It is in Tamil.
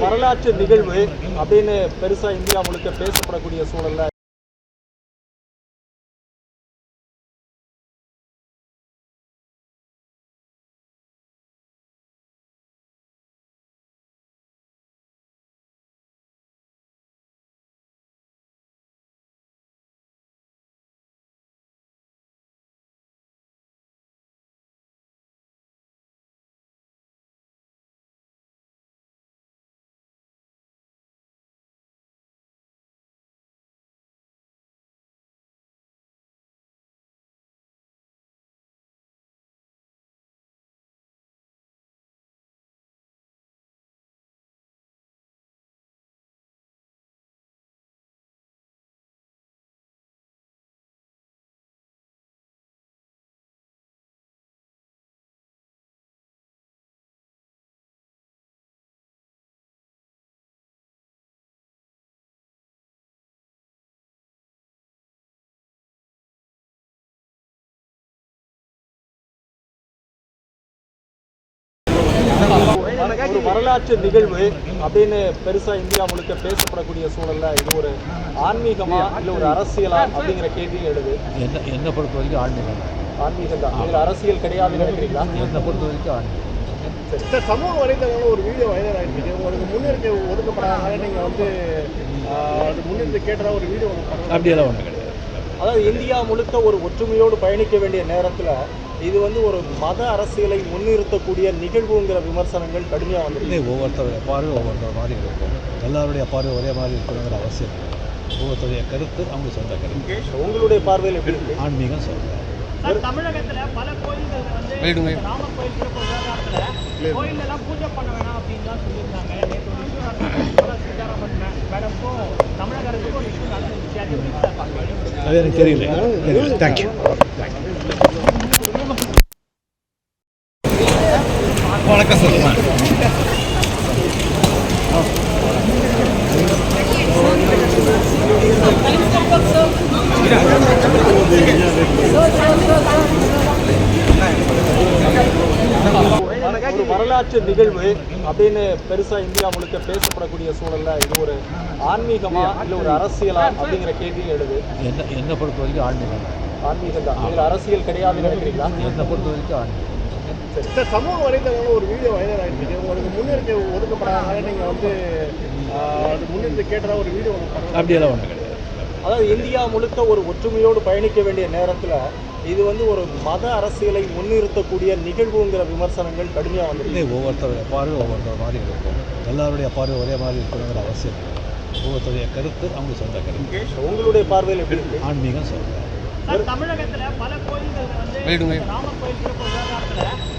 வரலாற்று நிகழ்வு அப்படின்னு பெருசாக இந்தியா முழுக்க பேசப்படக்கூடிய சூழலில் வரலாற்று நிகழ்வு அப்படின்னு பெருசா இந்தியா முழுக்க பேசப்படக்கூடிய சூழல்ல இது ஒரு ஆன்மீகமா இல்ல ஒரு அரசியலா அப்படிங்கிற கேள்வி எழுது. என்ன என்னை பொறுத்த வரைக்கும் ஆன்மீகம். ஆன்மீகம் தான் இதுல அரசியல் கிடையாதுன்னு நினைக்கிறீங்களா? என்னை பொறுத்த வரைக்கும் ஆன்மீகம். சார். சமூக வலைதளங்களில் ஒரு வீடியோ வைரல் ஆகிருக்கு உங்களுக்கு முன்னிறுத்தி ஒதுக்கப்படாதனால நீங்கள் வந்து முன்னிறுத்தி கேட்டதா ஒரு வீடியோ அப்படியெல்லாம் ஒன்றும் கிடையாது. அதாவது இந்தியா முழுக்க ஒரு ஒற்றுமையோடு பயணிக்க வேண்டிய நேரத்துல இது வந்து ஒரு மத அரசியலை முன்னிறுத்தக்கூடிய நிகழ்வுங்கிற விமர்சனங்கள் கடுமையா வந்திருக்கு. இல்லை ஒவ்வொருத்தருடைய பார்வை ஒவ்வொருத்தர் மாதிரி இருக்கும். எல்லாருடைய பார்வை ஒரே மாதிரி இருக்கணுங்கிற அவசியம் ஒவ்வொருத்தருடைய கருத்து அவங்க சொந்த கருத்து. உங்களுடைய பார்வையில் எப்படி இருக்கு? ஆன்மீகம் சொல்கிறேன் சார் தமிழகத்துல பல கோயில்கள் வந்து கோயில் சிறப்பு விவகாரத்துல கோயில்ல எல்லாம் பூஜை பண்ண வேணாம் அப்படின்லாம் சீதாராமன் மேடம்க்கும் தமிழக அரசுக்கும் ஒரு இஷ்யூ நடந்துச்சு அது எனக்கு தெரியல. தேங்க்யூ வணக்கம் சொல்லுங்கள் ஒரு வரலாற்று நிகழ்வு அப்படின்னு பெருசா இந்தியா முழுக்க பேசப்படக்கூடிய சூழல்ல இது ஒரு ஆன்மீகமா இல்ல ஒரு அரசியலா அப்படிங்கிற கேள்வி எழுது. என்ன என்னை பொறுத்த வரைக்கும் ஆன்மீகம். ஆன்மீகம் தான். இதுல அரசியல் கிடையாதுன்னு நினைக்கிறீங்களா? என்னை பொறுத்த வரைக்கும் ஆன்மீகம். சார் சமூக வலைதளங்களில் ஒரு வீடியோ வைரல் ஆகிருக்கு உங்களுக்கு முன்னிறுத்தி ஒதுக்கப்படாதனால நீங்கள் வந்து அது முன்னிறுத்தி கேட்டதா ஒரு வீடியோ அப்படியெல்லாம் ஒன்றும் கிடையாது. அதாவது இந்தியா முழுக்க ஒரு ஒற்றுமையோடு பயணிக்க வேண்டிய நேரத்துல இது வந்து ஒரு மத அரசியலை முன்னிறுத்தக்கூடிய நிகழ்வுங்கிற விமர்சனங்கள் கடுமையா வந்திருக்கு. இல்லை ஒவ்வொருத்தருடைய பார்வை ஒவ்வொருத்தர் மாதிரி இருக்கும். எல்லாருடைய பார்வை ஒரே மாதிரி இருக்கணுங்கிற அவசியம் ஒவ்வொருத்தருடைய கருத்து அவங்க சொந்த கருத்து. உங்களுடைய பார்வையில் எப்படி இருக்கு? ஆன்மீகம் சொல்கிறேன் தமிழகத்துல பல கோயில்கள் வந்து ராமர் கோயில்